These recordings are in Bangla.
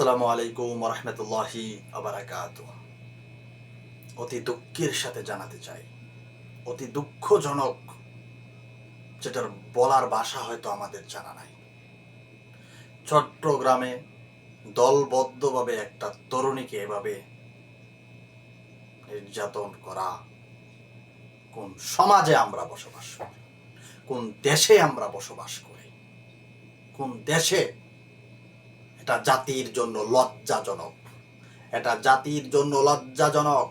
আসসালামু আলাইকুম রহমতুল্লাহি আবরাকাত অতি দুঃখের সাথে জানাতে চাই, অতি দুঃখজনক, যেটার বলার ভাষা হয়তো আমাদের জানা নাই। চট্টগ্রামে দলবদ্ধভাবে একটা তরুণীকে এভাবে নির্যাতন করা, কোন সমাজে আমরা বসবাস করি, কোন দেশে আমরা বসবাস করি, কোন দেশে এটা জাতির জন্য লজ্জাজনক এটা জাতির জন্য লজ্জাজনক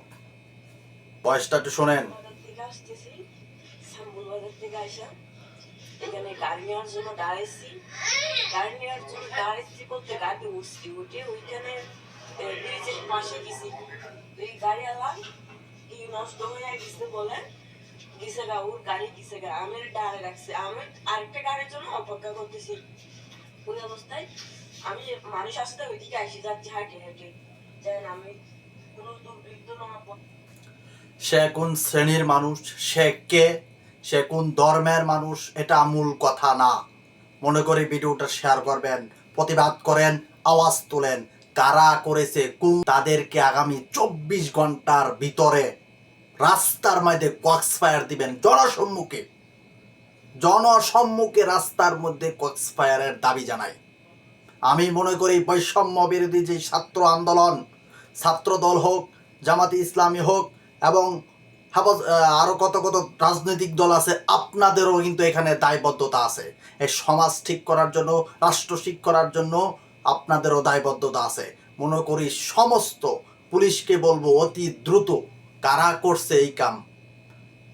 বয়সটা একটু শোনেন এখানে নেওয়ার জন্য নেওয়ার জন্য গাড়ি উঠছি উঠে ওইখানে গেছি নষ্ট হয়ে গেছে গাড়ি আমের রাখছে আমি আরেকটা গাড়ির জন্য অপেক্ষা করতেছি ওই অবস্থায় আমি মানুষ আসতে ওইদিকে আসি যাচ্ছি, হাঁটে, হেঁটে। যেন আমি কোনো দুর্বৃত্ত না সে কোন শ্রেণির মানুষ, সে কে, সে কোন ধর্মের মানুষ, এটা মূল কথা না। মনে করি ভিডিওটা শেয়ার করবেন, প্রতিবাদ করেন, আওয়াজ তোলেন। কারা করেছে কোন তাদেরকে আগামী চব্বিশ ঘণ্টার ভিতরে রাস্তার মধ্যে কক্স ফায়ার দিবেন, জনসম্মুখে। জনসম্মুখে রাস্তার মধ্যে কক্স ফায়ারের দাবি জানাই আমি মনে করি বৈষম্য বিরোধী যে ছাত্র আন্দোলন, ছাত্র দল হোক, জামাতি ইসলামী হোক এবং হাফজ আরও কত কত রাজনৈতিক দল আছে, আপনাদেরও কিন্তু এখানে দায়বদ্ধতা আছে। এই সমাজ ঠিক করার জন্য, রাষ্ট্র ঠিক করার জন্য আপনাদেরও দায়বদ্ধতা আছে। মনে করি সমস্ত পুলিশকে বলব অতি দ্রুত, কারা করছে এই কাম?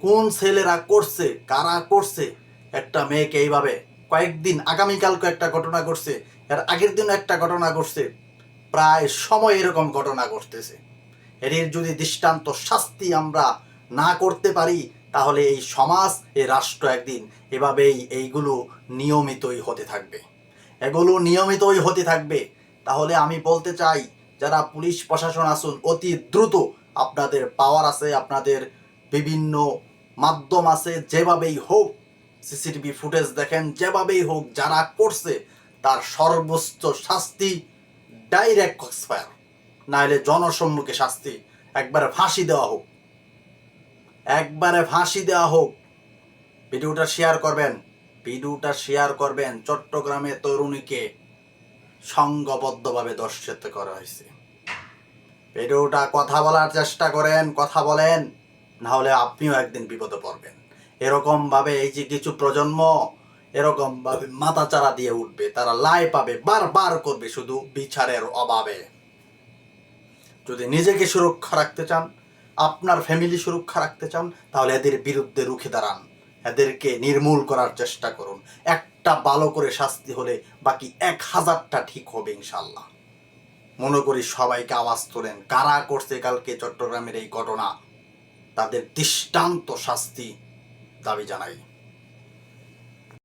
কোন ছেলেরা করছে, কারা করছে? একটা মেয়েকে এইভাবে কয়েকদিন আগামীকালকে একটা ঘটনা ঘটছে, এর আগের দিন একটা ঘটনা ঘটছে, প্রায় সময় এরকম ঘটনা ঘটতেছে। এর যদি দৃষ্টান্ত শাস্তি আমরা না করতে পারি, তাহলে এই সমাজ, এই রাষ্ট্র একদিন এভাবেই এইগুলো নিয়মিতই হতে থাকবে। এগুলো নিয়মিতই হতে থাকবে। তাহলে আমি বলতে চাই, যারা পুলিশ প্রশাসন আসুন অতি দ্রুত আপনাদের পাওয়ার আছে, আপনাদের বিভিন্ন মাধ্যম আছে, যেভাবেই হোক সিসিটিভি ফুটেজ দেখেন, যেভাবেই হোক যারা করছে, তার সর্বোচ্চ শাস্তি ডাইরেক্ট কক্সফায়ার নাহলে জনসম্মুখে শাস্তি, একবারে ফাঁসি দেওয়া হোক। একবারে ফাঁসি দেওয়া হোক। ভিডিওটা শেয়ার করবেন, ভিডিওটা শেয়ার করবেন চট্টগ্রামে তরুণীকে সংঘবদ্ধভাবে দর্শিত করা হয়েছে। ভিডিওটা কথা বলার চেষ্টা করেন, কথা বলেন, না হলে আপনিও একদিন বিপদে পড়বেন। এরকম ভাবে এই যে কিছু প্রজন্ম, এরকম ভাবে মাথা চারা দিয়ে উঠবে, তারা লাই পাবে, বারবার করবে শুধু বিচারের অভাবে। যদি নিজেকে সুরক্ষা রাখতে চান, আপনার ফ্যামিলি সুরক্ষা রাখতে চান, তাহলে এদের বিরুদ্ধে রুখে দাঁড়ান। এদেরকে নির্মূল করার চেষ্টা করুন। একটা ভালো করে শাস্তি হলে বাকি এক হাজারটা ঠিক হবে ইনশাল্লাহ মনে করি সবাইকে আওয়াজ তোলেন, কারা করছে কালকে চট্টগ্রামের এই ঘটনা? তাদের দৃষ্টান্ত শাস্তি দাবি জানাই।